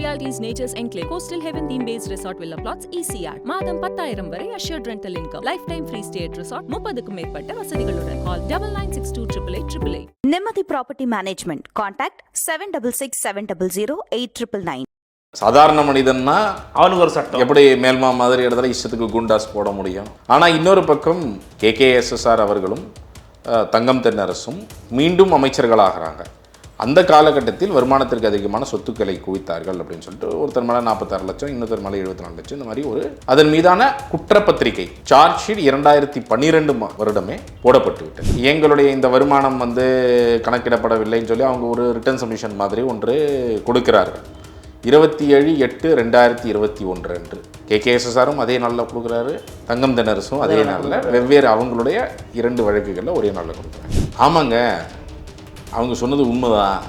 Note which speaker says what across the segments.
Speaker 1: Realities Nature's Enclave, Coastal Heaven theme based resort villa plots, ECR. மாதம் பத்தாயிரம் வரை assured rental income. Lifetime free stay at resort. முப்பதுக்கும் மேற்பட்ட வசதிகளுடன். Call double nine six two triple eight triple eight.
Speaker 2: Nimmathi property management contact seven double six seven double zero eight triple nine
Speaker 3: சாதாரண மனிதன்னா
Speaker 4: அவனுக்கு ஒரு சட்டம்
Speaker 3: எப்படி மேல்மா மாதிரி இடத்துல இஷ்டத்துக்கு குண்டாஸ் போட முடியும் ஆனால் இன்னொரு பக்கம் கேகேஎஸ்எஸ்ஆர் அவர்களும் அஹ், தங்கம் தென்னரசும் மீண்டும் அமைச்சர்களாகிறாங்க அந்த காலகட்டத்தில் வருமானத்திற்கு அதிகமான சொத்துக்களை குவித்தார்கள் அப்படின்னு சொல்லிட்டு ஒருத்தர் மேலே நாற்பத்தாறு லட்சம் இன்னொருத்தர் மேலே எழுபத்தி நாலு லட்சம். இந்த மாதிரி ஒரு அதன் மீதான குற்றப்பத்திரிகை சார்ஜ் ஷீட் இரண்டாயிரத்தி பன்னிரெண்டு வருடமே போடப்பட்டு விட்டது. எங்களுடைய இந்த வருமானம் வந்து கணக்கிடப்படவில்லைன்னு சொல்லி அவங்க ஒரு ரிட்டர்ன் சப்மிஷன் மாதிரி ஒன்று கொடுக்கிறார்கள். இருபத்தி ஏழு எட்டு ரெண்டாயிரத்தி இருபத்தி ஒன்று அன்று. கேகேஎஸ்எஸ்ஆரும் அதே நாளில் கொடுக்குறாரு. தங்கம் தென்னரசும் அதே நாளில் வெவ்வேறு அவங்களுடைய இரண்டு வழக்குகளில் ஒரே நாளில் கொடுக்குறாங்க. ஆமாங்க. அவங்க சொன்னது உண்மைதான்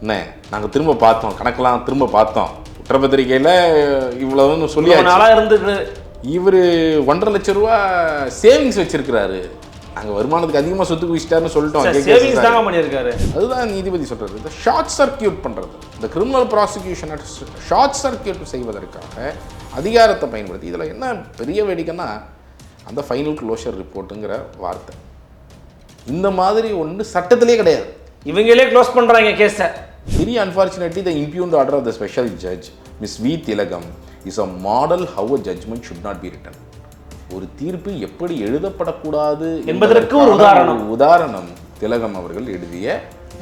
Speaker 3: என்ன? நாங்கள் திரும்ப பார்த்தோம். கணக்கெல்லாம் திரும்ப பார்த்தோம். குற்றப்பத்திரிகையில் இவ்வளவுன்னு
Speaker 4: இவ்வளவு
Speaker 3: சொல்லியாச்சு.
Speaker 4: நாளா இருந்து
Speaker 3: இவர் ஒன்றரை லட்ச ரூபா சேவிங்ஸ் வச்சிருக்கிறாரு. நாங்கள் வருமானத்துக்கு அதிகமாக சொத்து குவிச்சிட்டாருன்னு சொல்லிட்டோம்.
Speaker 4: பண்ணியிருக்காரு.
Speaker 3: அதுதான் நீதிபதி சொல்றது. இந்த ஷார்ட் சர்க்கியூட் பண்றது. இந்த கிரிமினல் ப்ராசிக்யூஷனை ஷார்ட் சர்க்கியூட் செய்வதற்காக அதிகாரத்தை பயன்படுத்தி இதில் என்ன பெரிய வேடிக்கைன்னா அந்த ஃபைனல் க்ளோஷர் ரிப்போர்ட்டுங்கிற வார்த்தை. இந்த மாதிரி ஒன்று சட்டத்திலே கிடையாது.
Speaker 4: இவங்களே க்ளோஸ் பண்றாங்க கேஸை
Speaker 3: very unfortunately the impugned order of the special judge Miss V Thilagam is a model how a judgment should not be written ஒரு தீர்ப்பு எப்படி எழுதப்படக்கூடாது
Speaker 4: என்பதற்கு ஒரு உதாரணம்.
Speaker 3: உதாரணம் திலகம் அவர்கள் எழுதிய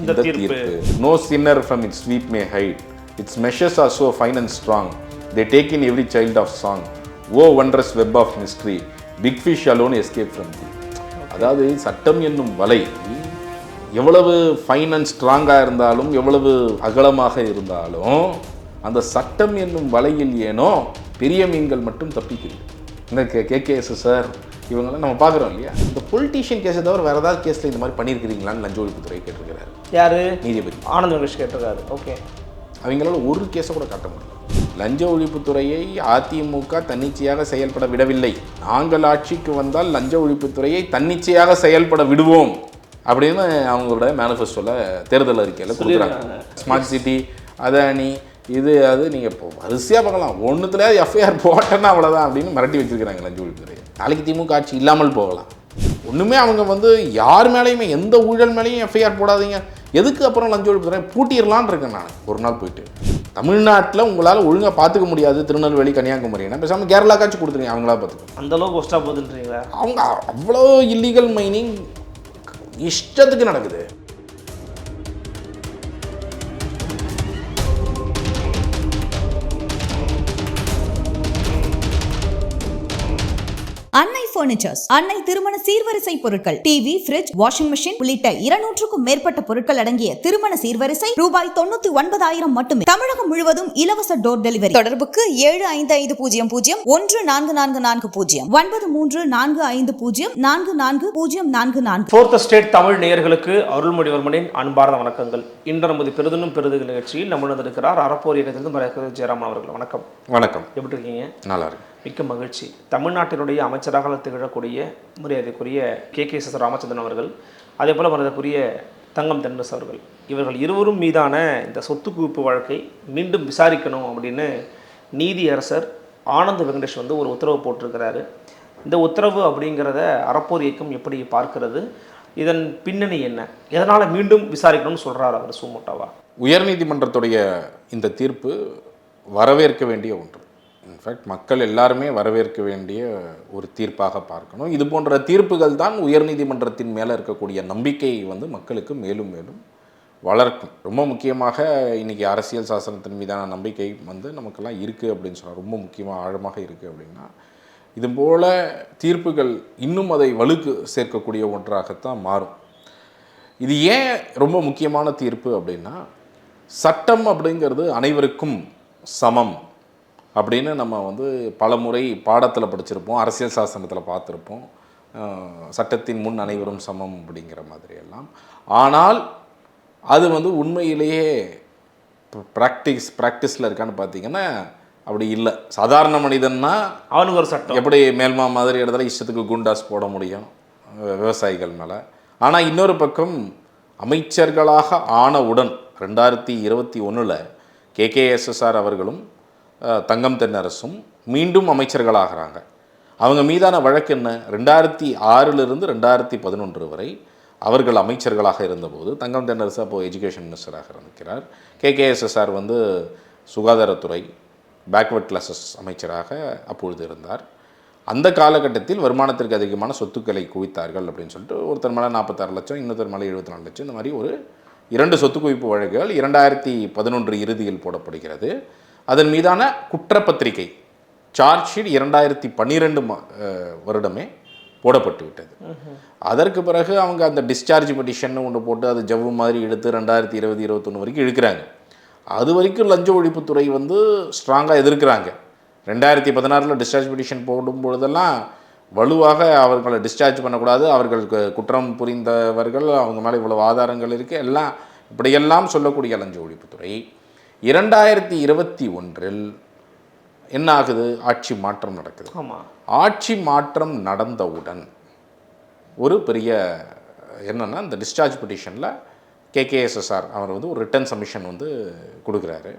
Speaker 4: இந்த தீர்ப்பு.
Speaker 3: No sinner from its sweep may hide its measures are so fine and strong they take in every child of song O wonders web of mystery big fish alone escape from the அதாவது சட்டம் என்னும் வலை எவ்வளவு fine and ஸ்ட்ராங்காக இருந்தாலும் எவ்வளவு அகலமாக இருந்தாலும் அந்த சட்டம் என்னும் வலையில் ஏனோ பெரிய மீன்கள் மட்டும் தப்பிக்கிறது. இந்த கே கேகேஎஸ் சார் இவங்கெல்லாம் நம்ம பார்க்குறோம் இல்லையா? இந்த பொலிட்டீஷியன் கேஸை தவிர வேறு ஏதாவது கேஸில் இந்த மாதிரி பண்ணியிருக்கிறீங்களான்னு லஞ்ச ஒழிப்புத்துறை கேட்டிருக்கிறாரு.
Speaker 4: யாரு?
Speaker 3: நீதிபதி.
Speaker 4: ஆனந்த் வெங்கடேஷ் கேட்டிருக்காரு. ஓகே
Speaker 3: அவங்களால ஒரு கேஸை கூட காட்ட முடியல. லஞ்ச ஒழிப்புத்துறையை அதிமுக தன்னிச்சையாக செயல்பட விடவில்லை. நாங்கள் ஆட்சிக்கு வந்தால் லஞ்ச ஒழிப்புத்துறையை தன்னிச்சையாக செயல்பட விடுவோம். அப்படின்னு அவங்களோட மேனிஃபெஸ்டோல தேர்தல் அறிக்கையில் கொடுக்குறாங்க. ஸ்மார்ட் சிட்டி அதானி இது அது நீங்கள் இப்போ வரிசையாக பார்க்கலாம். ஒன்றுத்துல எஃப்ஐஆர் போட்டேன்னா அவ்வளோதான் அப்படின்னு மிரட்டி வச்சிருக்கிறாங்க லஞ்ச ஒழிப்புத்துறை நாளைக்கு திமுக ஆட்சி இல்லாமல் போகலாம். ஒன்றுமே அவங்க வந்து யார் மேலேயுமே எந்த ஊழல் மேலேயும் எஃப்ஐஆர் போடாதீங்க. எதுக்கு அப்புறம் லஞ்ச ஒழிப்புத்துறை பூட்டிடலான்னு இருக்கேன் நான். ஒரு நாள் போயிட்டு. தமிழ்நாட்டில் உங்களால் ஒழுங்காக பார்த்துக்க முடியாது திருநெல்வேலி கன்னியாகுமரினா பேசாமல் கேரளாக்காச்சும் கொடுத்துருங்க அவங்களா பார்த்துக்கோ.
Speaker 4: அந்த அளவுக்கு ஒஸ்டா போகுதுன்றீங்களா?
Speaker 3: அவங்க அவ்வளோ இல்லீகல் மைனிங் இஷ்டத்துக்கு நடக்குது.
Speaker 2: பர்னிச்சர்ஸ் அன்னை திருமண சீர்வரிசை பொருட்கள் டிவி ஃபிரிட்ஜ் வாஷிங் மெஷின் உள்ளிட்ட இருநூற்றுக்கும் மேற்பட்ட பொருட்கள் அடங்கிய திருமண சீர்வரிசை ரூபாய் தொண்ணூத்தி ஒன்பதாயிரம் மட்டுமே. தமிழகம் முழுவதும் இலவச டோர் டெலிவரி தொடர்புக்கு ஏழு ஐந்து ஐந்து பூஜ்ஜியம் பூஜ்ஜியம் ஒன்று நான்கு நான்கு நான்கு பூஜ்ஜியம். ஒன்பது மூன்று நான்கு ஐந்து பூஜ்ஜியம் நான்கு நான்கு பூஜ்ஜியம் நான்கு நான்கு.
Speaker 4: ஃபோர்த் ஸ்டேட் தமிழ் நேயர்களுக்கு அருள்மொழிவர்மனின் அன்பார்ந்த வணக்கங்கள். இன்று நமது பெரிதனும் பெரிதுகள் நிகழ்ச்சியில் நம்முடன் இருக்கிறார் அறப்போர் இயக்கத்திலிருந்து மறைக்கிறது ஜெயராமன் அவர்கள். வணக்கம்.
Speaker 3: வணக்கம்.
Speaker 4: எப்படி இருக்கீங்க?
Speaker 3: நல்லா இருக்கு
Speaker 4: மிக்க மகிழ்ச்சி. தமிழ்நாட்டினுடைய அமைச்சராக திகழக்கூடிய மரியாதைக்குரிய கே. கே. எஸ் ராமச்சந்திரன் அவர்கள் அதே போல் மரியாதைக்குரிய தங்கம் தென்னஸ் அவர்கள் இவர்கள் இருவரும் மீதான இந்த சொத்து குவிப்பு வழக்கை மீண்டும் விசாரிக்கணும் அப்படின்னு நீதியரசர் ஆனந்த் வெங்கடேஷ் வந்து ஒரு உத்தரவு போட்டிருக்கிறாரு. இந்த உத்தரவு அப்படிங்கிறத அறப்போர் இயக்கம் எப்படி பார்க்கிறது? இதன் பின்னணி என்ன? எதனால் மீண்டும் விசாரிக்கணும்னு சொல்கிறார் அவர் சுமோட்டாவா?
Speaker 3: உயர்நீதிமன்றத்துடைய இந்த தீர்ப்பு வரவேற்க வேண்டிய ஒன்று. இன்ஃபேக்ட் மக்கள் எல்லாருமே வரவேற்க வேண்டிய ஒரு தீர்ப்பாக பார்க்கணும். இது போன்ற தீர்ப்புகள் தான் உயர்நீதிமன்றத்தின் மேலே இருக்கக்கூடிய நம்பிக்கை வந்து மக்களுக்கு மேலும் மேலும் வளர்க்கும். ரொம்ப முக்கியமாக இன்றைக்கி அரசியல் சாசனத்தின் மீதான நம்பிக்கை வந்து நமக்கெல்லாம் இருக்குது அப்படின்னு சொன்னால் ரொம்ப முக்கியமாக ஆழமாக இருக்குது அப்படின்னா இது போல தீர்ப்புகள் இன்னும் அதை வலுக்கு சேர்க்கக்கூடிய ஒன்றாகத்தான் மாறும். இது ஏன் ரொம்ப முக்கியமான தீர்ப்பு அப்படின்னா சட்டம் அப்படிங்கிறது அனைவருக்கும் சமம். அப்படின்னு நம்ம வந்து பல முறை பாடத்தில் படிச்சிருப்போம் அரசியல் சாசனத்தில் பார்த்துருப்போம். சட்டத்தின் முன் அனைவரும் சமம் அப்படிங்கிற மாதிரி எல்லாம் ஆனால் அது வந்து உண்மையிலேயே ப்ராக்டிஸ் ப்ராக்டிஸில் இருக்கான்னு பார்த்தீங்கன்னா அப்படி இல்லை. சாதாரண மனிதன்னா
Speaker 4: அவனுக்கு ஒரு சட்டம்.
Speaker 3: எப்படி மேல்மா மாதிரி இடத்துல இஷ்டத்துக்கு குண்டாஸ் போட முடியும் விவசாயிகள் மேலே. ஆனால் இன்னொரு பக்கம் அமைச்சர்களாக ஆனவுடன் ரெண்டாயிரத்தி இருபத்தி ஒன்றில் கேகேஎஸ்எஸ்ஆர் அவர்களும் தங்கம் தென்னரசும் மீண்டும் அமைச்சர்களாகிறாங்க. அவங்க மீதான வழக்கு என்ன? ரெண்டாயிரத்தி ஆறிலிருந்து ரெண்டாயிரத்தி பதினொன்று வரை அவர்கள் அமைச்சர்களாக இருந்தபோது தங்கம் தென்னரசு அப்போது எஜுகேஷன் மினிஸ்டராக இருக்கிறார். கேகேஎஸ்எஸ்ஆர் வந்து சுகாதாரத்துறை பேக்வர்ட் கிளாஸஸ் அமைச்சராக அப்பொழுது இருந்தார். அந்த காலகட்டத்தில் வருமானத்திற்கு அதிகமான சொத்துக்களை குவித்தார்கள் அப்படின்னு சொல்லிட்டு ஒருத்தர் மேலே நாற்பத்தாறு லட்சம் இன்னொருத்தர் மேலே எழுபத்தி நாலு லட்சம் இந்த மாதிரி ஒரு இரண்டு சொத்து குவிப்பு வழக்குகள் இரண்டாயிரத்தி பதினொன்று இறுதியில் போடப்படுகிறது. அதன் மீதான குற்றப்பத்திரிகை சார்ஜ் ஷீட் இரண்டாயிரத்தி பன்னிரெண்டு வருடமே போடப்பட்டு விட்டது. அதற்கு பிறகு அவங்க அந்த டிஸ்சார்ஜ் பெட்டிஷன் ஒன்று போட்டு அது ஜவ்வு மாதிரி எடுத்து ரெண்டாயிரத்தி இருபது இருபத்தொன்று வரைக்கும் இழுக்கிறாங்க. அது வரைக்கும் லஞ்ச ஒழிப்புத்துறை வந்து ஸ்ட்ராங்காக எதிர்க்கிறாங்க. ரெண்டாயிரத்தி பதினாறில் டிஸ்சார்ஜ் பெட்டிஷன் போடும் பொழுதெல்லாம் வலுவாக அவர்களை டிஸ்சார்ஜ் பண்ணக்கூடாது அவர்களுக்கு குற்றம் புரிந்தவர்கள் அவங்க மேலே இவ்வளவு ஆதாரங்கள் இருக்குது எல்லாம் இப்படியெல்லாம் சொல்லக்கூடிய லஞ்ச ஒழிப்புத்துறை இரண்டாயிரத்தி இருபத்தி ஒன்றில் என்ன ஆகுது ஆட்சி மாற்றம் நடக்குது.
Speaker 4: ஆமாம்
Speaker 3: ஆட்சி மாற்றம் நடந்தவுடன் ஒரு பெரிய என்னென்னா இந்த டிஸ்சார்ஜ் பெட்டிஷனில் கேகேஎஸ்எஸ்ஆர் அவர் வந்து ஒரு ரிட்டர்ன் சப்மிஷன் வந்து கொடுக்குறாரு.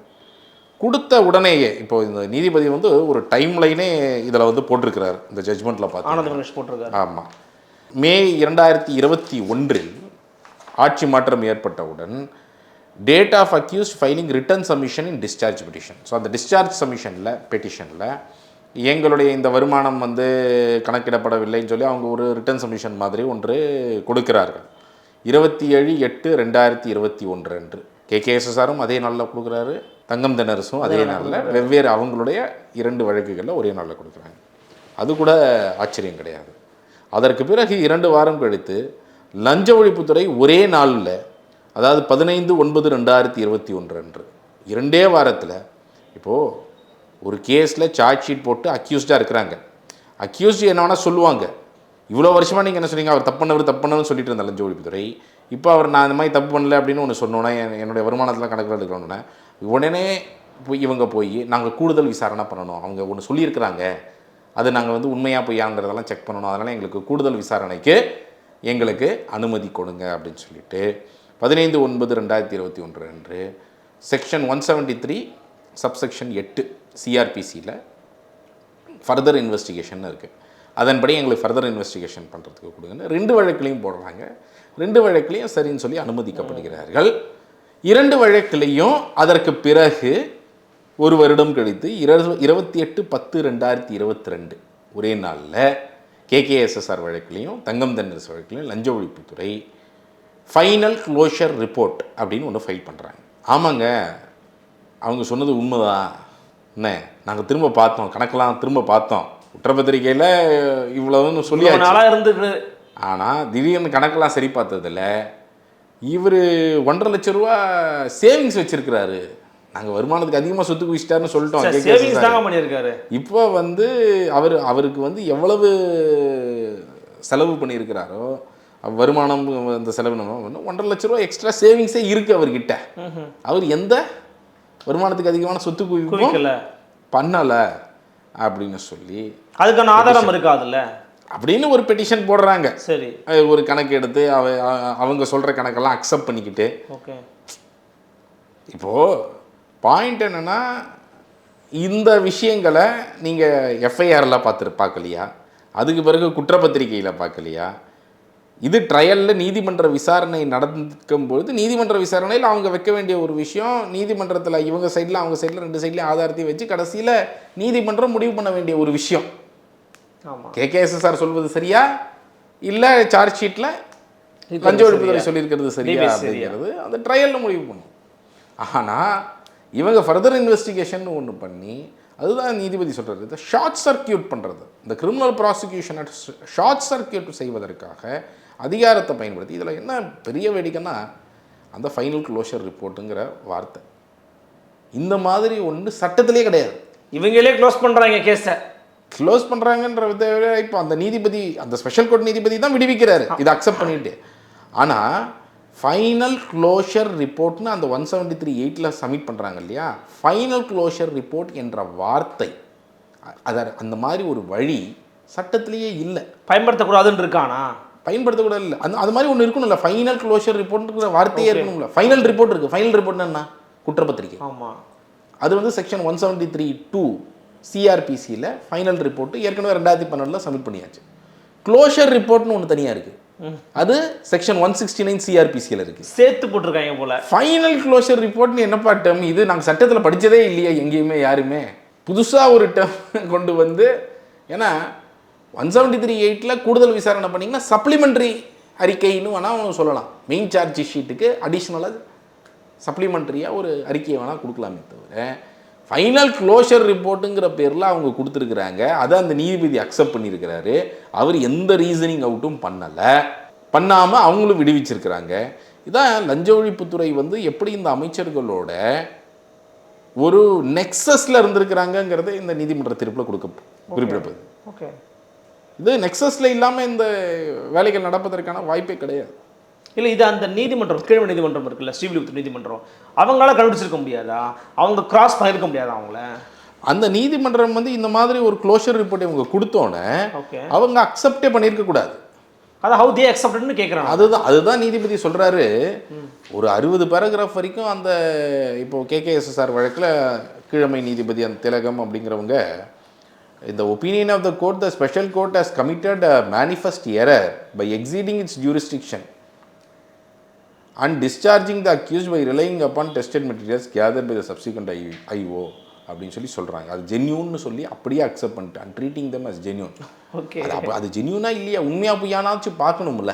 Speaker 3: கொடுத்த உடனேயே இப்போ இந்த நீதிபதி வந்து ஒரு டைம் லைனே இதில் வந்து போட்டிருக்கிறார். இந்த ஜட்ஜ்மெண்ட்டில் பார்த்து
Speaker 4: ஆனந்த கணேஷ் போட்டிருக்காரு.
Speaker 3: ஆமாம் மே இரண்டாயிரத்தி இருபத்தி ஒன்றில் ஆட்சி மாற்றம் ஏற்பட்டவுடன் date of accused filing return submission in discharge petition so அந்த டிஸ்சார்ஜ் சப்மிஷனில் பெட்டிஷனில் எங்களுடைய இந்த வருமானம் வந்து கணக்கிடப்படவில்லைன்னு சொல்லி அவங்க ஒரு ரிட்டர்ன் சப்மிஷன் மாதிரி ஒன்று கொடுக்கிறார்கள். இருபத்தி ஏழு எட்டு ரெண்டாயிரத்தி இருபத்தி ஒன்று அன்று. கேகேஎஸ்எஸ்ஆரும் அதே நாளில் கொடுக்குறாரு. தங்கம் தென்னரசும் அதே நாளில் வெவ்வேறு அவங்களுடைய இரண்டு வழக்குகளில் ஒரே நாளில் கொடுக்குறாங்க. அது கூட ஆச்சரியம் கிடையாது. அதற்கு பிறகு இரண்டு வாரம் கழித்து லஞ்ச ஒழிப்புத்துறை ஒரே நாளில் அதாவது பதினைந்து ஒன்பது ரெண்டாயிரத்தி இருபத்தி ஒன்று அன்று. இரண்டே வாரத்தில் இப்போது ஒரு கேஸில் சார்ஜ் ஷீட் போட்டு அக்யூஸ்டாக இருக்கிறாங்க. அக்யூஸ்டு என்ன வேணால் சொல்லுவாங்க. இவ்வளோ வருஷமாக நீங்கள் என்ன சொன்னீங்க? அவர் தப்பு பண்ணவர் சொல்லிட்டு இருந்தாலும் லஞ்ச இப்போ அவர் நான் இந்த மாதிரி தப்பு பண்ணல அப்படின்னு ஒன்று சொன்னோன்னே என்னுடைய வருமானத்தில் கணக்கில் எடுக்கணுன்னே உடனே போய் இவங்க போய் நாங்கள் கூடுதல் விசாரணை பண்ணணும். அவங்க ஒன்று சொல்லியிருக்கிறாங்க. அது நாங்கள் வந்து உண்மையாக பொய்யாங்கிறதெல்லாம் செக் பண்ணணும். அதனால் எங்களுக்கு கூடுதல் விசாரணைக்கு எங்களுக்கு அனுமதி கொடுங்க அப்படின்னு சொல்லிட்டு பதினைந்து ஒன்பது ரெண்டாயிரத்தி இருபத்தி ஒன்று அன்று section one seventy three subsection எட்டு சிஆர்பிசியில் ஃபர்தர் இன்வெஸ்டிகேஷன் இருக்குது அதன்படி எங்களுக்கு ஃபர்தர் இன்வெஸ்டிகேஷன் பண்ணுறதுக்கு கொடுங்கன்னு ரெண்டு வழக்குலையும் போடுறாங்க. ரெண்டு வழக்குலையும் சரின்னு சொல்லி அனுமதிக்கப்படுகிறார்கள். இரண்டு வழக்குலையும் அதற்கு பிறகு ஒரு வருடம் கழித்து இரு இருபத்தி எட்டு பத்து ரெண்டாயிரத்தி இருபத்தி ரெண்டு ஒரே நாளில் கேகேஎஸ்எஸ்ஆர் வழக்குலையும் தங்கம் தென்னரசு வழக்குலையும் லஞ்ச ஒழிப்புத்துறை ஃபைனல் க்ளோஷர் ரிப்போர்ட் அப்படின்னு ஒன்று ஃபைல் பண்ணுறாங்க ஆமாங்க. அவங்க சொன்னது உண்மைதான். என்ன? நாங்கள் திரும்ப பார்த்தோம். கணக்கெல்லாம் திரும்ப பார்த்தோம். குற்றப்பத்திரிக்கையில் இவ்வளவுன்னு
Speaker 4: இவ்வளவு
Speaker 3: சொல்லியாச்சு.
Speaker 4: நாளாக இருந்துட்டு
Speaker 3: ஆனால் திடீர்னு கணக்கெல்லாம் சரி பார்த்ததில்ல. இவர் ஒன்றரை லட்ச ரூபா சேவிங்ஸ் வச்சிருக்கிறாரு. நாங்கள் வருமானத்துக்கு அதிகமாக சொத்து குவிச்சிட்டாருன்னு சொல்லிட்டோம். இப்போ வந்து அவர் அவருக்கு வந்து எவ்வளவு செலவு பண்ணியிருக்கிறாரோ வருமானம் அந்த செலவு நம்ம வந்து ஒன்றரை லட்ச ரூபா எக்ஸ்ட்ரா சேவிங்ஸே இருக்குது அவர்கிட்ட. அவர் எந்த வருமானத்துக்கு அதிகமான சொத்து
Speaker 4: குவிக்கல.
Speaker 3: பண்ணலை அப்படின்னு சொல்லி
Speaker 4: அதுக்கான ஆதாரம் இருக்காதுல்ல?
Speaker 3: அப்படின்னு ஒரு பெட்டிஷன் போடுறாங்க.
Speaker 4: சரி.
Speaker 3: ஒரு கணக்கு எடுத்து அவ அவங்க சொல்கிற கணக்கெல்லாம் அக்செப்ட் பண்ணிக்கிட்டு.
Speaker 4: ஓகே.
Speaker 3: இப்போது பாயிண்ட் என்னென்னா இந்த விஷயங்களை நீங்கள் எஃப்ஐஆரில் பார்த்துட்டு பார்க்கலையா? அதுக்கு பிறகு குற்றப்பத்திரிக்கையில் பார்க்கலையா? இது ட்ரையலில் நீதிமன்ற விசாரணை நடக்கும் பொழுது நீதிமன்ற விசாரணையில் அவங்க வைக்க வேண்டிய ஒரு விஷயம் நீதிமன்றத்தில் இவங்க சைடில் அவங்க சைடில் ரெண்டு சைட்லையும் ஆதாரத்தையும் வச்சு கடைசியில் நீதிமன்றம் முடிவு பண்ண வேண்டிய ஒரு விஷயம்.
Speaker 4: ஆமா.
Speaker 3: கேகேஎஸ்எஸ்ஆர் சொல்வது சரியா? இல்லை சார்ஜ் ஷீட்டில்
Speaker 4: இது
Speaker 3: லஞ்ச ஒழிப்புத்துறை? சொல்லியிருக்கிறது சரியா? அப்படிங்கிறது அந்த ட்ரையலில் முடிவு பண்ணும். ஆனால் இவங்க ஃபர்தர் இன்வெஸ்டிகேஷன் ஒன்று பண்ணி அதுதான் நீதிபதி சொல்கிறது இந்த ஷார்ட் சர்க்கியூட் பண்ணுறது இந்த கிரிமினல் ப்ராசிக்யூஷனை ஷார்ட் சர்க்கியூட் செய்வதற்காக அதிகாரத்தை பயன்படுத்தி இதில் என்ன பெரிய வேடிக்கைன்னா அந்த ஃபைனல் க்ளோஷர் ரிப்போர்ட்டுங்கிற வார்த்தை. இந்த மாதிரி ஒன்று சட்டத்திலே கிடையாது.
Speaker 4: இவங்களே க்ளோஸ் பண்றாங்க கேஸை
Speaker 3: க்ளோஸ் பண்ணுறாங்கன்ற விட இப்போ அந்த நீதிபதி அந்த ஸ்பெஷல் கோர்ட் நீதிபதி தான் விடுவிக்கிறாரு. இதை அக்செப்ட் பண்ணிட்டு. ஆனால் ஃபைனல் க்ளோஷர் ரிப்போர்ட்னு அந்த ஒன் செவன்ட்டி த்ரீ எயிட்டில் சப்மிட் பண்ணுறாங்க இல்லையா? ஃபைனல் க்ளோஷர் ரிப்போர்ட் என்ற வார்த்தை அத அந்த மாதிரி ஒரு வழி சட்டத்திலேயே இல்லை.
Speaker 4: பயன்படுத்தக்கூடாதுன்னு இருக்கானா?
Speaker 3: பயன்படுத்தக்கூட இல்லை அந்த அது மாதிரி ஒன்று இருக்கணும்ல. ஃபைனல் க்ளோஷர் ரிப்போர்ட்டுங்கிற வார்த்தையே இருக்கணும்ல. ஃபைனல் ரிப்போர்ட் இருக்குது ஃபைனல் ரிப்போர்ட் என்ன? குற்றப்பத்திரிக்கை
Speaker 4: ஆமா.
Speaker 3: அது வந்து section one seventy three two சிஆர்பிசியில் final report ஏற்கனவே ரெண்டாயிரத்தி பன்னெண்டில் சப்மிட் பண்ணியாச்சு. க்ளோஷர் ரிப்போர்ட்னு ஒன்று தனியாக இருக்குது அது செக்ஷன் ஒன் சிக்ஸ்டி நைன் சிஆர்பிசியில் இருக்குது
Speaker 4: சேர்த்து போட்டிருக்காங்க போல.
Speaker 3: ஃபைனல் க்ளோஷர் ரிப்போர்ட்னு என்னப்பா டேர்ம் இது நாங்கள் சட்டத்தில் படித்ததே இல்லையா எங்கேயுமே யாருமே. புதுசாக ஒரு டேர்ம் கொண்டு வந்து ஏன்னா ஒன் செவன்ட்டி த்ரீ எயிட்டில் கூடுதல் விசாரணை பண்ணிங்கன்னா சப்ளிமெண்ட்ரி அறிக்கைன்னு வேணால் சொல்லலாம். மெயின் சார்ஜ் ஷீட்டுக்கு அடிஷ்னலாக சப்ளிமெண்ட்ரியாக ஒரு அறிக்கையை வேணால் கொடுக்கலாமே தவிர ஃபைனல் க்ளோஷர் ரிப்போர்ட்டுங்கிற பேரில் அவங்க கொடுத்துருக்குறாங்க. அதை அந்த நீதிபதி அக்செப்ட் பண்ணியிருக்கிறாரு. அவர் எந்த ரீசனிங் அவுட்டும் பண்ணலை. பண்ணாமல் அவங்களும் விடுவிச்சிருக்கிறாங்க. இதான் லஞ்ச ஒழிப்புத்துறை வந்து எப்படி இந்த அமைச்சர்களோட ஒரு நெக்ஸஸில் இருந்திருக்கிறாங்கங்கிறது இந்த நீதிமன்ற தீர்ப்பில் கொடுக்க குறிப்பிடப்படுது.
Speaker 4: ஓகே
Speaker 3: இது நெக்ஸஸில் இல்லாமல் இந்த வேலைகள் நடப்பதற்கான வாய்ப்பே கிடையாது.
Speaker 4: இல்லை இது அந்த நீதிமன்றம் கீழ் நீதிமன்றம் இருக்குல்ல ஸ்ரீவில்லிபுத்தூர் நீதிமன்றம். அவங்களால கண்டுபிடிச்சிருக்க முடியாதா? அவங்க கிராஸ் பண்ணியிருக்க முடியாதா அவங்கள?
Speaker 3: அந்த நீதிமன்றம் வந்து இந்த மாதிரி ஒரு க்ளோஷர் ரிப்போர்ட் இவங்க கொடுத்தோன்னே
Speaker 4: ஓகே.
Speaker 3: அவங்க அக்செப்டே பண்ணியிருக்க கூடாது.
Speaker 4: அதான் ஹவு தே அக்செப்டட்னு கேட்குறாங்க
Speaker 3: அதுதான் அதுதான் நீதிபதி சொல்றாரு. ஒரு அறுபது பேராகிராஃப் வரைக்கும் அந்த இப்போ கேகேஎஸ்எஸ்ஆர் வழக்கில் கீழமை நீதிபதி அந்த திலகம் அப்படிங்கிறவங்க இந்த opinion of the court the special court has committed manifest error by exceeding its jurisdiction and discharging the accuse by relying upon tested materials gather by the subsequent I IO அப்படின்னு சொல்லி சொல்கிறாங்க அது ஜென்யூன்னு சொல்லி அப்படியே அக்செப்ட் பண்ணிட்டு and treating them as genuine
Speaker 4: okay
Speaker 3: அப்போ அது ஜென்யூனா இல்லையா? உண்மையா பொய்யானாச்சும் பார்க்கணும்ல.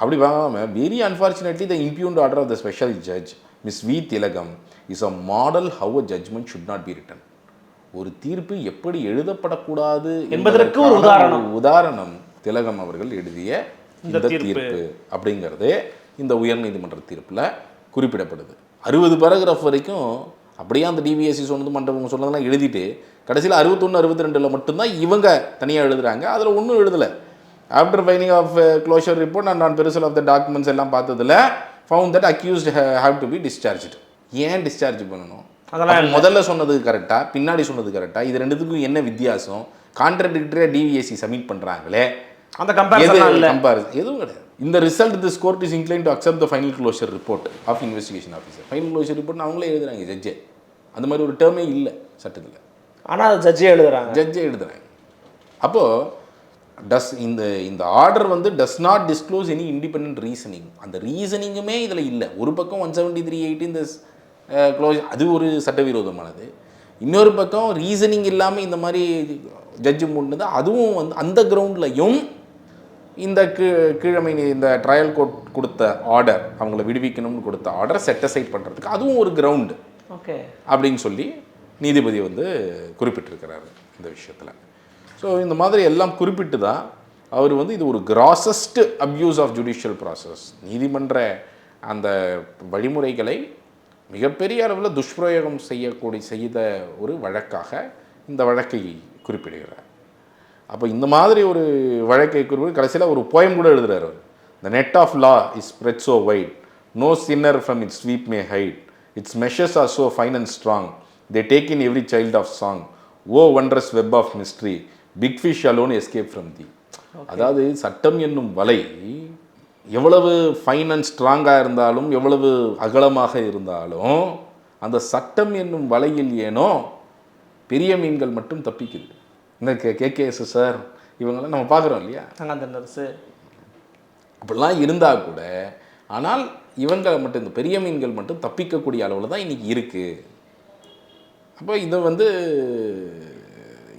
Speaker 3: அப்படி வாங்காம very unfortunately the impugned order of the special judge Miss V Thilagam is a model how a judgment should not be written ஒரு தீர்ப்பு எப்படி எழுதப்படக்கூடாது
Speaker 4: என்பதற்கு ஒரு உதாரணம்.
Speaker 3: உதாரணம் திலகம் அவர்கள் எழுதிய
Speaker 4: இந்த தீர்ப்பு.
Speaker 3: அப்படிங்கிறது இந்த உயர்நீதிமன்ற தீர்ப்பில் குறிப்பிடப்படுது. அறுபது பேராகிராஃப் வரைக்கும் அப்படியே அந்த டிபிஎஸ்சி சொன்னது மன்றவங்க சொன்னதெல்லாம் எழுதிட்டு கடைசியில் அறுபத்தொன்று அறுபத்தி ரெண்டில் மட்டும்தான் இவங்க தனியாக எழுதுறாங்க. அதில் ஒன்றும் எழுதலை. After filing of closure report and நான் பெருசல் ஆஃப் த டாக்குமெண்ட்ஸ் எல்லாம் பார்த்ததுல found that accused have to be discharged ஏன் டிஸ்சார்ஜ் பண்ணணும்?
Speaker 4: அதெல்லாம்
Speaker 3: முதல்ல சொன்னது கரெக்டாக பின்னாடி சொன்னது கரெக்டாக இது ரெண்டுத்துக்கும் என்ன வித்தியாசம்? கான்ட்ரடிக்டரியாக டிவிஎஸ்சி சப்மிட் பண்ணுறாங்களே
Speaker 4: அந்த கம்பேரிசன் இல்லை.
Speaker 3: கம்பேரிசன் எதுவும் கிடையாது. இந்த result this court is incline to accept the final closure report of investigation officer final closure report அவங்களே எழுதுறாங்க ஜட்ஜே அந்த மாதிரி ஒரு டேர்மே இல்லை சட்டத்தில்.
Speaker 4: ஆனால் ஜட்ஜே எழுதுறாங்க.
Speaker 3: ஜட்ஜே எழுதுறாங்க. அப்போது டஸ் இந்த இந்த ஆர்டர் வந்து does not disclose any independent reasoning அந்த ரீசனிங்குமே இதில் இல்லை. ஒரு பக்கம் ஒன் செவன்ட்டி த்ரீ எயிட் இந்த க்ளோஸ் அது ஒரு சட்டவிரோதமானது. இன்னொரு பக்கம் ரீசனிங் இல்லாமல் இந்த மாதிரி ஜட்ஜு முன்னது அதுவும் வந்து அந்த கிரவுண்ட்லையும் இந்த கீ கீழமை இந்த ட்ரையல் கோர்ட் கொடுத்த ஆர்டர் அவங்கள விடுவிக்கணும்னு கொடுத்த ஆர்டர் செட் அசைட் பண்ணுறதுக்கு அதுவும் ஒரு கிரவுண்டு
Speaker 4: ஓகே
Speaker 3: அப்படின்னு சொல்லி நீதிபதி வந்து குறிப்பிட்டிருக்கிறாரு இந்த விஷயத்தில். ஸோ இந்த மாதிரி எல்லாம் குறிப்பிட்டு தான் அவர் வந்து இது ஒரு grossest abuse of judicial process நீதிமன்ற அந்த வழிமுறைகளை மிகப்பெரிய அளவில் துஷ்பிரயோகம் செய்யக்கூடிய செய்த ஒரு வழக்காக இந்த வழக்கை குறிப்பிடுகிறார். அப்போ இந்த மாதிரி ஒரு வழக்கை குறிப்பிட்டு கடைசியில் ஒரு போயம் கூட எழுதுறாரு அவர். The net of law is spread so wide no sinner from its sweep may hide its measures are so fine and strong they take in every child of song O wonders web of mystery big fish alone escape from the அதாவது சட்டம் என்னும் வலை எவ்வளவு fine and ஸ்ட்ராங்காக இருந்தாலும் எவ்வளவு அகலமாக இருந்தாலும் அந்த சட்டம் என்னும் வலையில் ஏனோ பெரிய மீன்கள் மட்டும் தப்பிக்குது. இந்த கே கேகேஎஸ் சார் இவங்கெல்லாம் நம்ம பார்க்குறோம் இல்லையா?
Speaker 4: நர்ஸு
Speaker 3: அப்படிலாம் இருந்தால் கூட ஆனால் இவங்க மட்டும் இந்த பெரிய மீன்கள் மட்டும் தப்பிக்கக்கூடிய அளவில் தான் இன்றைக்கி இருக்குது அப்போ இதை வந்து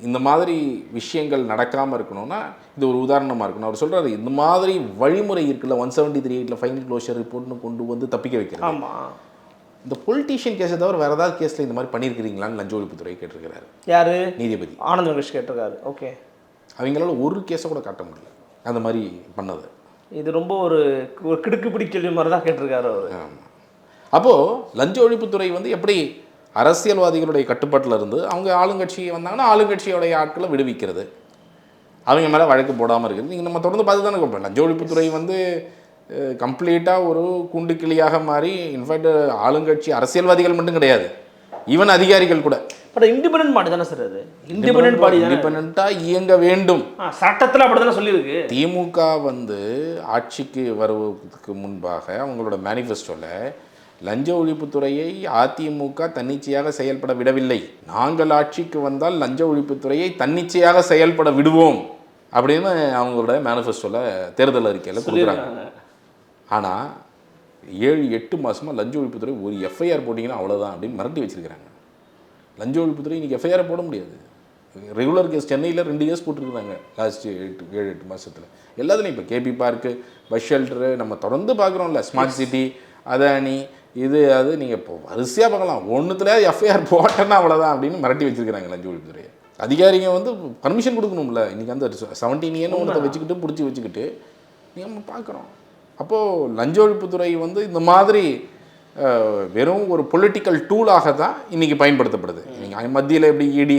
Speaker 3: இந்த மாதிரி விஷயங்கள் நடக்காமல் இருக்கணும்னா இது ஒரு உதாரணமாக இருக்கணும். அவர் சொல்கிறாரு இந்த மாதிரி வழிமுறை இருக்குல்ல ஒன் செவன்ட்டி த்ரீ எயிட்டில் ஃபைனல் க்ளோஷர் ரிப்போர்ட்னு கொண்டு வந்து தப்பிக்க வைக்கிறது.
Speaker 4: ஆமாம்
Speaker 3: இந்த பொலிட்டீஷியன் கேஸை தவிர வேறு ஏதாவது கேஸில் இந்த மாதிரி பண்ணியிருக்கிறீங்களான்னு லஞ்ச ஒழிப்புத்துறை கேட்டிருக்கிறாரு.
Speaker 4: யாரு?
Speaker 3: நீதிபதி.
Speaker 4: ஆனந்த் வெங்கடேஷ் கேட்டிருக்காரு. ஓகே.
Speaker 3: அவங்களால ஒரு கேஸை கூட காட்ட முடியல. அந்த மாதிரி பண்ணது.
Speaker 4: இது ரொம்ப ஒரு ஒரு கிடுக்கு பிடி கேள்வி மாதிரி தான் கேட்டிருக்காரு அவர்.
Speaker 3: ஆமாம் அப்போது லஞ்ச ஒழிப்புத்துறை வந்து எப்படி அரசியல்வாதிகளுடைய கட்டுப்பாட்டில் இருந்து அவங்க ஆளுங்கட்சி வந்தாங்கன்னா ஆளுங்கட்சியோடைய ஆட்களை விடுவிக்கிறது. அவங்க மேலே வழக்கு போடாமல் இருக்குது. நீங்கள் நம்ம தொடர்ந்து பார்த்து தானே இருப்போம் லஞ்ச ஒழிப்புத்துறை வந்து கம்ப்ளீட்டாக ஒரு குண்டு கிளியாக மாறி இன்ஃபேக்ட் ஆளுங்கட்சி அரசியல்வாதிகள் மட்டும் கிடையாது. ஈவன் அதிகாரிகள் கூட.
Speaker 4: பட் இண்டிபெண்டன்ட் பாடி தானே சார் அது? இண்டிபெண்டன்ட் பாடி
Speaker 3: இண்டிபெண்ட்டாக இயங்க வேண்டும்.
Speaker 4: சட்டத்தில் அப்படி தானே சொல்லியிருக்கு.
Speaker 3: திமுக வந்து ஆட்சிக்கு வருவதற்கு முன்பாக அவங்களோட மேனிஃபெஸ்டோவில் லஞ்ச ஒழிப்புத்துறையை அதிமுக தன்னிச்சையாக செயல்பட விடவில்லை. நாங்கள் ஆட்சிக்கு வந்தால் லஞ்ச ஒழிப்புத்துறையை தன்னிச்சையாக செயல்பட விடுவோம். அப்படின்னு அவங்களோட மேனிஃபெஸ்டோவில் தேர்தல் அறிக்கையில் கொடுக்குறாங்க. ஆனால் ஏழு எட்டு மாசமா லஞ்ச ஒழிப்புத்துறை ஒரு எஃப்ஐஆர் போட்டிங்கன்னா அவ்வளோதான் அப்படின்னு மிரட்டி வச்சிருக்கிறாங்க. லஞ்ச ஒழிப்புத்துறை இன்னைக்கு எஃப்ஐஆர் போட முடியாது. ரெகுலர் கேஸ் சென்னையில் ரெண்டு கேஸ் போட்டிருக்காங்க லாஸ்ட் எட்டு ஏழு எட்டு மாசத்துல. எல்லாத்துலேயும் இப்போ கேபி பார்க்கு பஸ் ஷெல்டரு நம்ம தொடர்ந்து பார்க்குறோம்ல ஸ்மார்ட் சிட்டி அதானி இது அது நீங்கள் இப்போ வரிசையாக பார்க்கலாம். ஒன்றுத்துல எஃப்ஐஆர் போட்டேன்னா அவ்வளோதான் அப்படின்னு மிரட்டி வச்சிருக்கிறாங்க லஞ்ச ஒழிப்புத்துறையை. அதிகாரிங்க வந்து பர்மிஷன் கொடுக்கணும்ல. இன்றைக்கி அந்த செவன்டீன் ஏன்னு ஒன்றத்தை வச்சுக்கிட்டு பிடிச்சி வச்சுக்கிட்டு நம்ம பார்க்குறோம். அப்போது லஞ்ச ஒழிப்புத்துறை வந்து இந்த மாதிரி வெறும் ஒரு பொலிட்டிக்கல் டூலாக தான் இன்றைக்கி பயன்படுத்தப்படுது. நீங்கள் மத்தியில் எப்படி இடி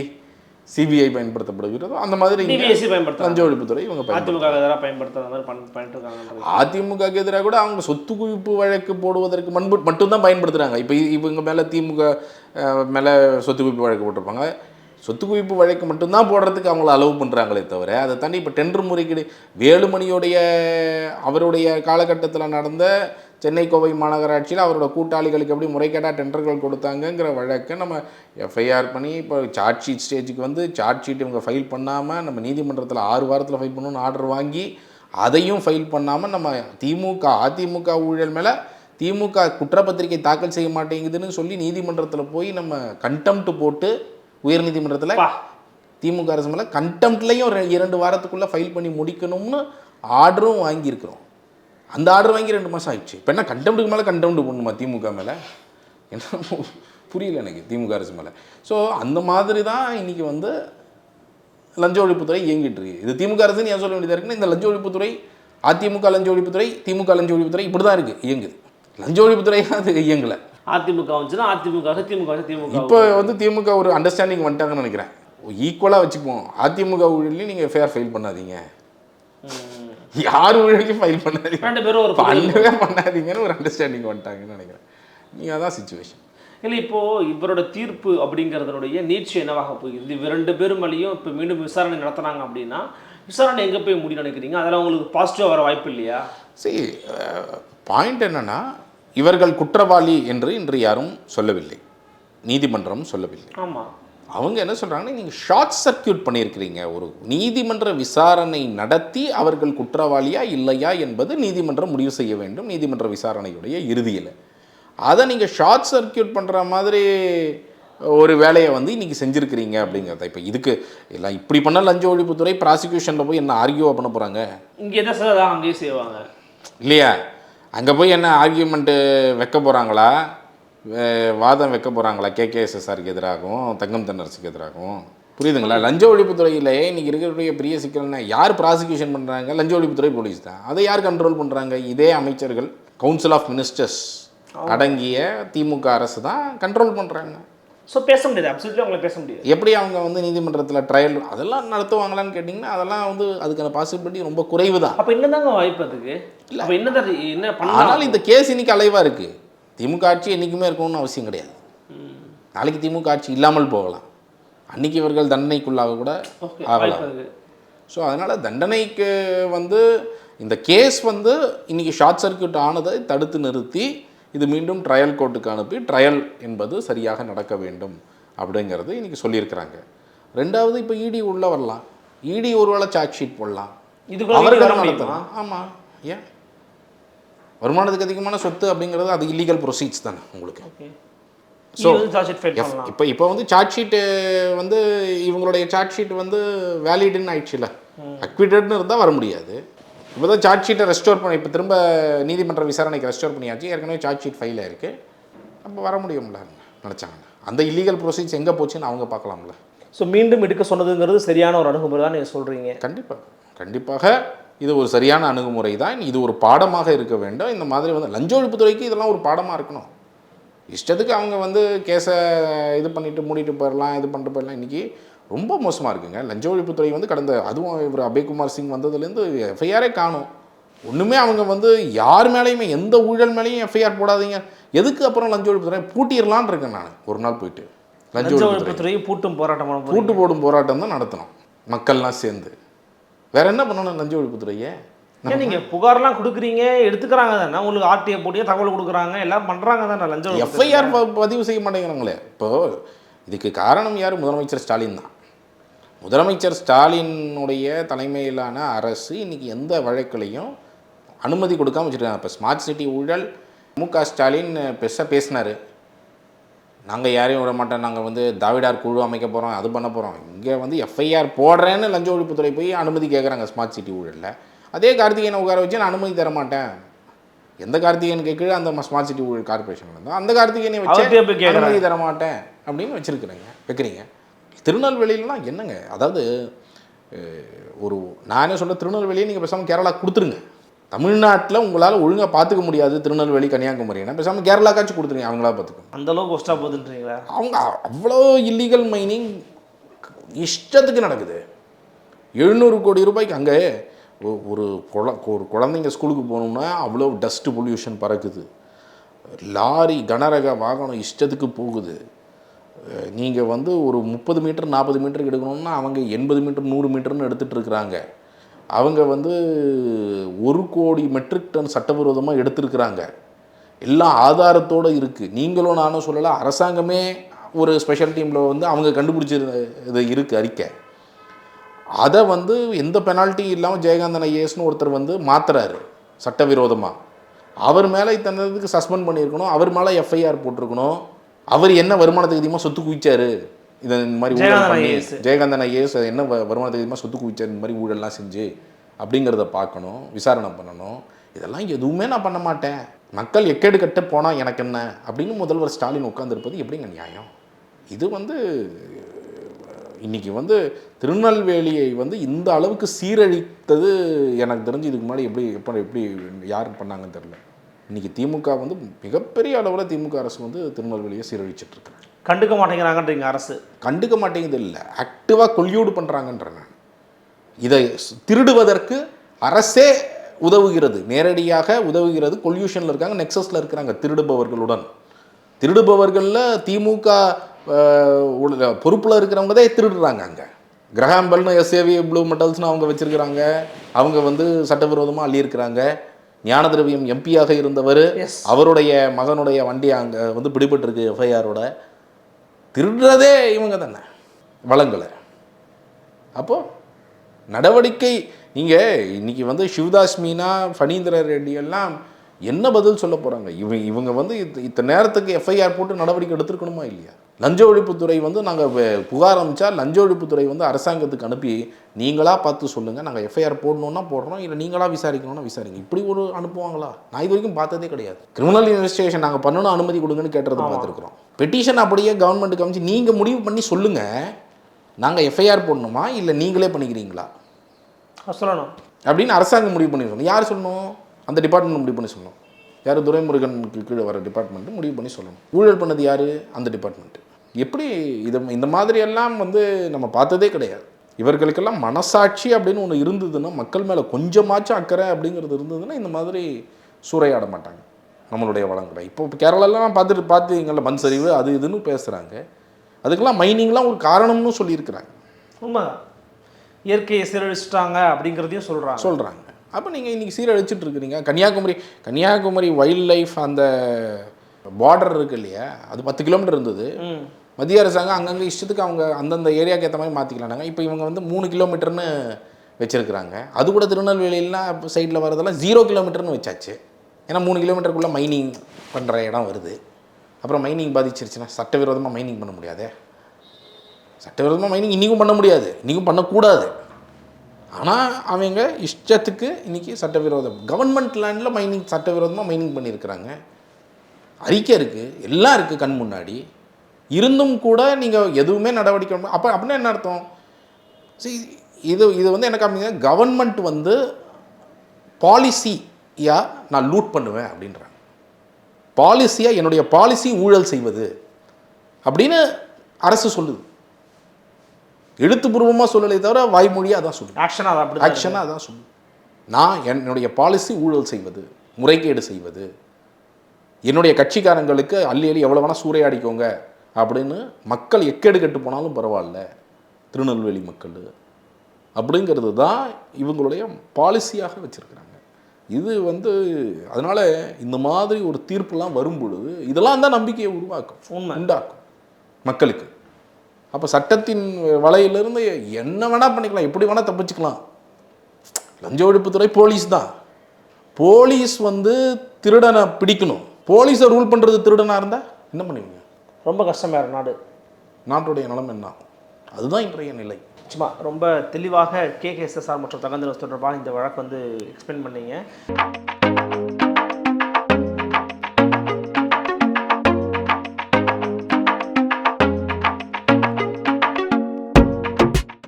Speaker 3: சிபிஐ பயன்படுத்தப்படுகிறதோ அந்த மாதிரி
Speaker 4: பயன்படுத்தலாம்
Speaker 3: லஞ்ச ஒழிப்புத்துறை இவங்க
Speaker 4: அதிமுக எதிராக பயன்படுத்துற மாதிரி பண்ண பண்ணிட்டு இருக்காங்க
Speaker 3: அதிமுகக்கு எதிராக கூட அவங்க சொத்து குவிப்பு வழக்கு போடுவதற்கு முன்பு மட்டும்தான் பயன்படுத்துகிறாங்க இப்போ இவங்க மேலே திமுக மேலே சொத்து குவிப்பு வழக்கு போட்டிருப்பாங்க. சொத்து குவிப்பு வழக்கு மட்டும்தான் போடுறதுக்கு அவங்கள அலோவ் பண்ணுறாங்களே தவிர அதை தாண்டி இப்போ டெண்டர் முறைகேடு வேலுமணியுடைய அவருடைய காலகட்டத்தில் நடந்த சென்னை கோவை மாநகராட்சியில் அவரோட கூட்டாளிகளுக்கு எப்படி முறைகேடாக டெண்டர்கள் கொடுத்தாங்கங்கிற வழக்கை நம்ம எஃப்ஐஆர் பண்ணி இப்போ சார்ஜ் ஷீட் ஸ்டேஜுக்கு வந்து சார்ஜ் ஷீட் இவங்க ஃபைல் பண்ணாமல் நம்ம நீதிமன்றத்தில் ஆறு வாரத்தில் ஃபைல் பண்ணணும்னு ஆர்டர் வாங்கி அதையும் ஃபைல் பண்ணாமல் நம்ம திமுக அதிமுக ஊழல் மேலே திமுக குற்றப்பத்திரிகை தாக்கல் செய்ய மாட்டேங்குதுன்னு சொல்லி நீதிமன்றத்தில் போய் நம்ம கண்டெம்ட் போட்டு உயர்நீதிமன்றத்தில். திமுக அரசு மேலே கண்டெம்ட்லேயும் இரண்டு வாரத்துக்குள்ளே ஃபைல் பண்ணி முடிக்கணும்னு ஆர்டரும் வாங்கியிருக்கிறோம் அந்த ஆர்டர் வாங்கி ரெண்டு மாதம் ஆயிடுச்சு. இப்போ என்ன கண்டெம்ட்டுக்கு மேலே கண்டெம்ட் பண்ணுமா திமுக மேலே? என்ன புரியல எனக்கு திமுக அரசு மேலே. ஸோ அந்த மாதிரி தான் இன்றைக்கி வந்து லஞ்ச ஒழிப்புத்துறை இயங்கிட்டு இருக்கு. இது திமுக அரசுன்னு ஏன் சொல்ல வேண்டியதாக இருக்குன்னா இந்த லஞ்ச ஒழிப்புத்துறை அதிமுக லஞ்ச ஒழிப்புத்துறை திமுக லஞ்ச ஒழிப்புத்துறை இப்படி தான் இருக்குது இயங்குது. லஞ்ச ஒழிப்புத்துறை அது இயங்கலை?
Speaker 4: அதிமுக வந்துச்சுன்னா அதிமுக திமுக
Speaker 3: இப்போ வந்து திமுக ஒரு அண்டர்ஸ்டாண்டிங் வந்துட்டாங்கன்னு நினைக்கிறேன். ஈக்குவலாக வச்சுக்குவோம். அதிமுக ஊழலையும் நீங்கள் எஃப்ஐஆர் ஃபைல் பண்ணாதீங்க. யார் ஊழலையும் ஃபைல் பண்ணாதீங்க?
Speaker 4: ரெண்டு பேரும் ஒரு
Speaker 3: பண்ணவே பண்ணாதீங்கன்னு ஒரு அண்டர்ஸ்டாண்டிங் வந்துட்டாங்கன்னு நினைக்கிறேன். நீங்கள் அதான் சுச்சுவேஷன்
Speaker 4: இல்லை இப்போ இவரோட தீர்ப்பு அப்படிங்கிறதனுடைய நீட்சி என்னவாக போகிறது? இவ ரெண்டு பேரும் மேலேயும் இப்போ மீண்டும் விசாரணை நடத்துனாங்க அப்படின்னா விசாரணை எங்கே போய் முடியும் நினைக்கிறீங்க? அதெல்லாம் உங்களுக்கு பாசிட்டிவாக வர வாய்ப்பு இல்லையா?
Speaker 3: சரி பாயிண்ட் என்னன்னா இவர்கள் குற்றவாளி என்று இன்று யாரும் சொல்லவில்லை. நீதிமன்றம் சொல்லவில்லை.
Speaker 4: ஆமாம்
Speaker 3: அவங்க என்ன சொல்கிறாங்கன்னா நீங்கள் ஷார்ட் சர்க்கியூட் பண்ணியிருக்கிறீங்க. ஒரு நீதிமன்ற விசாரணை நடத்தி அவர்கள் குற்றவாளியா இல்லையா என்பது நீதிமன்றம் முடிவு செய்ய வேண்டும் நீதிமன்ற விசாரணையுடைய இறுதியில். அதை நீங்கள் ஷார்ட் சர்க்கியூட் பண்ணுற மாதிரி ஒரு வேலையை வந்து இன்றைக்கி செஞ்சுருக்கிறீங்க அப்படிங்கிறத இப்போ இதுக்கு எல்லாம் இப்படி பண்ண லஞ்ச ஒழிப்புத்துறை ப்ராசிக்யூஷனில் போய் என்ன ஆர்கியூவாக பண்ண போகிறாங்க
Speaker 4: இங்கே எதை சார் அதான் அங்கேயே செய்வாங்க.
Speaker 3: இல்லையா? அங்கே போய் என்ன ஆர்கியூமெண்ட்டு வைக்க போகிறாங்களா வாதம் வைக்க போகிறாங்களா கேகேஎஸ்எஸ்ஆருக்கு எதிராகவும் தங்கம் தென்னரசுக்கு எதிராகவும். புரியுதுங்களா? லஞ்ச ஒழிப்புத்துறையிலே இன்னைக்கு இருக்கக்கூடிய பெரிய சிக்கல்னா யார் ப்ராசிக்யூஷன் பண்ணுறாங்க லஞ்ச ஒழிப்புத்துறை போலீஸ் தான். அதை யார் கண்ட்ரோல் பண்ணுறாங்க இதே அமைச்சர்கள் கவுன்சில் ஆஃப் மினிஸ்டர்ஸ் அடங்கிய திமுக அரசு தான் கண்ட்ரோல் பண்ணுறாங்க
Speaker 4: ஸோ பேச முடியாது. அப்சல்யூட்லி அவங்களை பேச முடியாது.
Speaker 3: எப்படி அவங்க வந்து நீதிமன்றத்தில் ட்ரையல் அதெல்லாம் நடத்துவாங்களான்னு கேட்டிங்கன்னா அதெல்லாம் வந்து அதுக்கான பாசிபிலிட்டி ரொம்ப குறைவு தான்.
Speaker 4: அப்போ என்னதாங்க வாய்ப்பு அதுக்கு? அப்போ என்னதான் என்ன
Speaker 3: ஆனால் இந்த கேஸ் இன்னைக்கு அலைவாக இருக்குது திமுக ஆட்சி என்றைக்குமே இருக்கணும்னு அவசியம் கிடையாது. நாளைக்கு திமுக ஆட்சி இல்லாமல் போகலாம். அன்னைக்கு இவர்கள் தண்டனைக்குள்ளாக கூட ஆகலாம். ஸோ அதனால் தண்டனைக்கு வந்து இந்த கேஸ் வந்து இன்னைக்கு ஷார்ட் சர்க்யூட் ஆனதை தடுத்து நிறுத்தி இது மீண்டும் ட்ரையல் கோர்ட்டுக்கு அனுப்பி ட்ரையல் என்பது சரியாக நடக்க வேண்டும் அப்படிங்கிறது இன்னைக்கு சொல்லியிருக்கிறாங்க. ரெண்டாவது இப்போ இடி உள்ள வரலாம். இடி ஒருவேளை சார்ஜ் ஷீட் போடலாம்.
Speaker 4: வர
Speaker 3: அவர்கள் நடத்தலாம்? ஆமாம் ஏன்? வருமானத்துக்கு அதிகமான சொத்து அப்படிங்கிறது அது இல்லீகல் ப்ரொசீட்ஸ் தானே உங்களுக்கு.
Speaker 4: ஸோ
Speaker 3: இப்போ இப்போ வந்து சார்ஜ் ஷீட்டு வந்து இவங்களுடைய சார்ஜ் ஷீட் வந்து வேலிடுன்னு ஆயிடுச்சுல. அக்விட்டட்னு இருந்தால் வர முடியாது. இப்போ தான் சார்ஜ் ஷீட்டை ரெஸ்டோர் பண்ணி இப்போ திரும்ப நீதிமன்ற விசாரணைக்கு ரெஸ்டோர் பண்ணியாச்சு. ஏற்கனவே சார்ஜ் ஷீட் ஃபைல் ஆயிருக்கு அப்போ வர முடியும்ல நினச்சாங்க. அந்த இல்லீகல் ப்ரொசீஜ் எங்கே போச்சுன்னு அவங்க பார்க்கலாம்ல.
Speaker 4: ஸோ மீண்டும் எடுக்க சொன்னதுங்கிறது சரியான ஒரு அணுகுமுறை தான் நீங்கள் சொல்கிறீங்க
Speaker 3: கண்டிப்பாக கண்டிப்பாக இது ஒரு சரியான அணுகுமுறை தான் இது ஒரு பாடமாக இருக்க வேண்டும். இந்த மாதிரி வந்து லஞ்ச ஒழிப்புத்துறைக்கு இதெல்லாம் ஒரு பாடமாக இருக்கணும். இஷ்டத்துக்கு அவங்க வந்து கேஸை இது பண்ணிட்டு மூடிட்டு போயிடலாம் இது பண்ணிட்டு போயிடலாம் இன்றைக்கி ரொம்ப மோசமாக இருக்குங்க. லஞ்ச ஒழிப்புத்துறை வந்து கடந்த அதுவும் இவர் அபய்குமார் சிங் வந்ததுலேருந்து எஃப்ஐஆரே காணும். ஒன்றுமே அவங்க வந்து யார் மேலேயுமே எந்த ஊழல் மேலேயும் எஃப்ஐஆர் போடாதீங்க. எதுக்கு அப்புறம் லஞ்ச ஒழிப்புத்துறை பூட்டிடலான்னு இருக்கேன் நான். ஒரு நாள் போயிட்டு. லஞ்ச
Speaker 4: லஞ்ச
Speaker 3: ஒழிப்புத்துறை
Speaker 4: ஒழிப்புத்துறையும் பூட்டும் போராட்டம்
Speaker 3: பூட்டு போடும் போராட்டம் தான் நடத்தணும். மக்கள்லாம் சேர்ந்து. வேற என்ன பண்ணணும் லஞ்ச ஒழிப்புத்துறையை
Speaker 4: ஏன் நீங்க புகார்லாம் கொடுக்குறீங்க எடுத்துக்கிறாங்க தானே. உங்களுக்கு ஆர்டிஐ போட்டியே தகவல் கொடுக்குறாங்க எல்லாம் பண்றாங்க தானே லஞ்சம்
Speaker 3: எஃப்ஐஆர் பதிவு செய்ய மாட்டேங்கிறாங்களே. இப்போ இதுக்கு காரணம் யார்? முதலமைச்சர் ஸ்டாலின் தான். முதலமைச்சர் ஸ்டாலினுடைய தலைமையிலான அரசு இன்னைக்கு எந்த வழக்குலையும் அனுமதி கொடுக்காம வச்சுருக்காங்க. இப்போ ஸ்மார்ட் சிட்டி ஊழல் மு க ஸ்டாலின் பெருசாக பேசினார். நாங்கள் யாரையும் விட மாட்டோம். நாங்கள் வந்து தாவிடார் குழு அமைக்க போகிறோம் அது பண்ண போகிறோம் இங்கே வந்து எஃப்ஐஆர் போடுறேன்னு லஞ்ச ஒழிப்புத்துறை போய் அனுமதி கேட்குறாங்க ஸ்மார்ட் சிட்டி ஊழலில். அதே கார்த்திகேயனை உட்கார வச்சு நான் அனுமதி தர மாட்டேன். எந்த கார்த்திகேயனுக்கு கீழே அந்த ஸ்மார்ட் சிட்டி ஊழல் கார்பரேஷன் இருந்தோ அந்த கார்த்திகேயனை வச்சு. அனுமதி தர மாட்டேன் அப்படின்னு வச்சிருக்கிறேங்க வைக்கிறீங்க. திருநெல்வேலியிலலாம் என்னங்க? அதாவது ஒரு நானே சொல்ல திருநெல்வேலியை நீங்கள் பேசாமல் கேரளா கொடுத்துருங்க. தமிழ்நாட்டில் உங்களால் ஒழுங்காக பார்த்துக்க முடியாது திருநெல்வேலி கன்னியாகுமரினா பேசாமல் கேரளாக்காச்சும் கொடுத்துருங்க அவங்களா பார்த்துக்கணும்
Speaker 4: அந்த அளவுக்கு ஒஸ்டா போகுதுன்றீங்களா?
Speaker 3: அவங்க அவ்வளோ இல்லீகல் மைனிங் இஷ்டத்துக்கு நடக்குது. எழுநூறு கோடி ரூபாய்க்கு அங்கே ஒரு குழ ஒரு குழந்தைங்க ஸ்கூலுக்கு போகணும்னா அவ்வளோ டஸ்ட்டு பொல்யூஷன் பறக்குது. லாரி கனரக வாகனம் இஷ்டத்துக்கு போகுது. நீங்கள் வந்து ஒரு முப்பது மீட்டர் நாற்பது மீட்டருக்கு எடுக்கணும்னா அவங்க எண்பது மீட்டர் நூறு மீட்டர்னு எடுத்துகிட்டு இருக்கிறாங்க. அவங்க வந்து ஒரு கோடி மெட்ரிக் டன் சட்டவிரோதமாக எடுத்திருக்கிறாங்க. எல்லாம் ஆதாரத்தோடு இருக்குது நீங்களும் நானும் சொல்லலை அரசாங்கமே ஒரு ஸ்பெஷல் டீமில் வந்து அவங்க கண்டுபிடிச்சிருந்த இது இருக்குது அறிக்கை. அதை வந்து எந்த பெனால்ட்டி இல்லாமல் ஜெயகாந்தன் ஐஏஎஸ்னு ஒருத்தர் வந்து மாத்துறாரு சட்டவிரோதமாக அவர் மேலே இத்தனதுக்கு சஸ்பெண்ட் பண்ணியிருக்கணும் அவர் மேலே எஃப்ஐஆர் போட்டிருக்கணும். அவர் என்ன வருமானத்துக்கு அதிகமாக சொத்து குவிச்சாரு? இதை இந்த மாதிரி ஊழல்
Speaker 4: ஜெயகாந்தன்
Speaker 3: பண்ணி. ஜெயகாந்தன் ஐஏஎஸ் என்ன வ- வருமானத்துக்கு அதிகமாக சொத்து குவிச்சாரு இந்த மாதிரி ஊழல்லாம் செஞ்சு அப்படிங்கிறத பார்க்கணும் விசாரணை பண்ணணும். இதெல்லாம் எதுவுமே நான் பண்ண மாட்டேன். மக்கள் எக்கேடு கட்ட போனால் எனக்கு என்ன? அப்படின்னு முதல்வர் ஸ்டாலின் உட்காந்துருப்பது எப்படிங்க நியாயம்? இது வந்து இன்னைக்கு வந்து திருநெல்வேலியை வந்து இந்த அளவுக்கு சீரழித்தது எனக்கு தெரிஞ்சு இதுக்கு முன்னாடி எப்படி எப்போ எப்படி யார் பண்ணாங்கன்னு தெரில இன்னைக்கு திமுக வந்து மிகப்பெரிய அளவில் திமுக அரசு வந்து திருநெல்வேலியை சீரழிச்சிட்டு இருக்காங்க
Speaker 4: கண்டுக்க மாட்டேங்கிறாங்கன்றீங்க அரசு.
Speaker 3: கண்டுக்க மாட்டேங்குது இல்லை ஆக்டிவாக கொல்யூடு பண்ணுறாங்கன்ற நான். இதை திருடுவதற்கு அரசே உதவுகிறது. நேரடியாக உதவுகிறது. கொல்யூஷனில் இருக்காங்க நெக்ஸஸில் இருக்கிறாங்க திருடுபவர்களுடன். திருடுபவர்களில் திமுக பொறுப்பில் இருக்கிறவங்க தான் திருடுறாங்க அங்கே. கிரகாம்பல்னு எஸ்ஏவி ப்ளூ மெட்டல்ஸ்னு அவங்க வச்சிருக்கிறாங்க. அவங்க வந்து சட்டவிரோதமாக அள்ளியிருக்கிறாங்க. ஞான திரவியம் எம்பியாக இருந்தவர். அவருடைய மகனுடைய வண்டி அங்கே வந்து பிடிபட்டிருக்கு எஃப்ஐஆரோட திருடுறதே இவங்க தானே? வளங்களை. அப்போது நடவடிக்கை நீங்கள் இன்றைக்கி வந்து சிவதாஸ் மீனா ஃபணீந்திர ரெட்டி எல்லாம் என்ன பதில் சொல்ல போகிறாங்க இவங்க இவங்க வந்து இத்த- இத்தனை நேரத்துக்கு எஃப்ஐஆர் போட்டு நடவடிக்கை எடுத்திருக்கணுமா இல்லையா? லஞ்ச ஒழிப்புத்துறை வந்து நாங்கள் புகார் அனுப்பிச்சா லஞ்ச ஒழிப்புத்துறை வந்து அரசாங்கத்துக்கு அனுப்பி நீங்களா பார்த்து சொல்லுங்கள் நாங்கள் எஃப்ஐஆர் போடணுன்னா போடுறோம். இல்லை நீங்களா விசாரிக்கணும்னா விசாரிங்க. இப்படி ஒரு அனுப்புவாங்களா? நான் இது வரைக்கும் பார்த்ததே கிடையாது. கிரிமினல் இன்வெஸ்டிகேஷன் நாங்கள் பண்ணணும் அனுமதி கொடுங்கன்னு கேட்டதை பார்த்துருக்குறோம். பெட்டிஷன் அப்படியே கவர்மெண்ட்டுக்கு அமைச்சு நீங்கள் முடிவு பண்ணி சொல்லுங்கள் நாங்கள் எஃப்ஐஆர் போடணுமா? இல்லை நீங்களே பண்ணிக்கிறீங்களா?
Speaker 4: சொல்லணும்.
Speaker 3: அப்படின்னு அரசாங்கம் முடிவு பண்ணி சொல்லணும் யார் சொல்லணும்? அந்த டிபார்ட்மெண்ட் முடிவு பண்ணி சொல்லணும். யார் துரைமுருகனுக்கு கீழே வர டிபார்ட்மெண்ட்டு முடிவு பண்ணி சொல்லணும். ஊழல் பண்ணது யார்? அந்த டிபார்ட்மெண்ட்டு எப்படி இதை இந்த மாதிரி எல்லாம் வந்து நம்ம பார்த்ததே கிடையாது. இவர்களுக்கெல்லாம் மனசாட்சி அப்படின்னு ஒன்று இருந்ததுன்னா மக்கள் மேலே கொஞ்சமாச்சும் அக்கறை அப்படிங்கிறது இருந்ததுன்னா இந்த மாதிரி சூறையாட மாட்டாங்க. நம்மளுடைய வளங்களை. இப்போ கேரளாலாம் பார்த்துட்டு பார்த்தீங்கல்ல மண் சரிவு அது இதுன்னு பேசுகிறாங்க அதுக்கெல்லாம் மைனிங்லாம் ஒரு காரணம்னு சொல்லியிருக்கிறாங்க.
Speaker 4: உண்மைதான் இயற்கையை சீரழிச்சிட்டாங்க அப்படிங்கிறதையும் சொல்றாங்க.
Speaker 3: சொல்கிறாங்க அப்போ நீங்கள் இன்றைக்கி சீரழிச்சிட்டு இருக்கிறீங்க. கன்னியாகுமரி கன்னியாகுமரி வைல்ட் லைஃப் அந்த பார்டர் இருக்கு இல்லையா? அது பத்து கிலோமீட்டர் இருந்தது. மத்திய அரசாங்கம் அங்கங்கே இஷ்டத்துக்கு அவங்க அந்தந்த ஏரியாவுக்கு ஏற்ற மாதிரி மாற்றிக்கலாங்க இப்போ இவங்க வந்து மூணு கிலோமீட்டர்னு வச்சுருக்குறாங்க. அது கூட திருநெல்வேலியெல்லாம் சைடில் வரதெல்லாம் ஜீரோ கிலோமீட்டர்னு வச்சாச்சு. ஏன்னா மூணு கிலோமீட்டருக்குள்ளே மைனிங் பண்ணுற இடம் வருது. அப்புறம் மைனிங் பாதிச்சிருச்சுன்னா சட்டவிரோதமாக மைனிங் பண்ண முடியாதே? சட்டவிரோதமாக மைனிங் இன்றைக்கும் பண்ண முடியாது. இன்றைக்கும் பண்ணக்கூடாது. ஆனால் அவங்க இஷ்டத்துக்கு இன்றைக்கி சட்டவிரோதம். கவர்மெண்ட் லேண்டில் மைனிங் சட்டவிரோதமாக மைனிங் பண்ணியிருக்கிறாங்க. அறிக்கை இருக்குது எல்லாம் இருக்குது கண் முன்னாடி. இருந்தும் கூட நீங்கள் எதுவுமே நடவடிக்கை அப்போ அப்படின்னா என்ன அர்த்தம்? சரி இது இது வந்து என்ன காமிங்க? கவர்மெண்ட் வந்து பாலிசியாக நான் லூட் பண்ணுவேன் அப்படின்றாங்க. பாலிசியாக என்னுடைய பாலிசி ஊழல் செய்வது அப்படின்னு அரசு சொல்லுது. எழுத்துப்பூர்வமாக சொல்லலை தவிர வாய்மொழியாக அதான் சொல்லுது
Speaker 4: ஆக்ஷன் அது அப்படி
Speaker 3: ஆக்ஷனாக அதான் சொல்லுது நான் என்னுடைய பாலிசி ஊழல் செய்வது முறைகேடு செய்வது என்னுடைய கட்சிக்காரங்களுக்கு அள்ளி அள்ளி எவ்வளோ வேணால் சூறையாடிக்கோங்க அப்படின்னு மக்கள் எக்கேடு கெட்டு போனாலும் பரவாயில்ல. திருநெல்வேலி மக்கள் அப்படிங்கிறது தான் இவங்களுடைய பாலிசியாக வச்சுருக்கிறாங்க. இது வந்து அதனால் இந்த மாதிரி ஒரு தீர்ப்புலாம் வரும் பொழுது இதெல்லாம் தான் நம்பிக்கையை உருவாக்கும். உண்டாக்கும் மக்களுக்கு. அப்போ சட்டத்தின் வலையிலிருந்து என்ன வேணால் பண்ணிக்கலாம் எப்படி வேணால் தப்பிச்சுக்கலாம். லஞ்ச ஒழிப்புத்துறை போலீஸ் தான். போலீஸ் வந்து திருடனை பிடிக்கணும். போலீஸை ரூல் பண்ணுறது திருடனாக இருந்தால் என்ன பண்ணுவீங்க?
Speaker 4: ரொம்ப கஷ்டமாக நாடு.
Speaker 3: நாட்டுடைய நிலைமை என்ன? அதுதான் இன்றைய நிலை.
Speaker 4: சும்மா ரொம்ப தெளிவாக கேகேஎஸ்எஸ்ஆர் மற்றும் தகவல் தொடர்பாக இந்த வழக்கு வந்து எக்ஸ்பிளைன் பண்ணீங்க.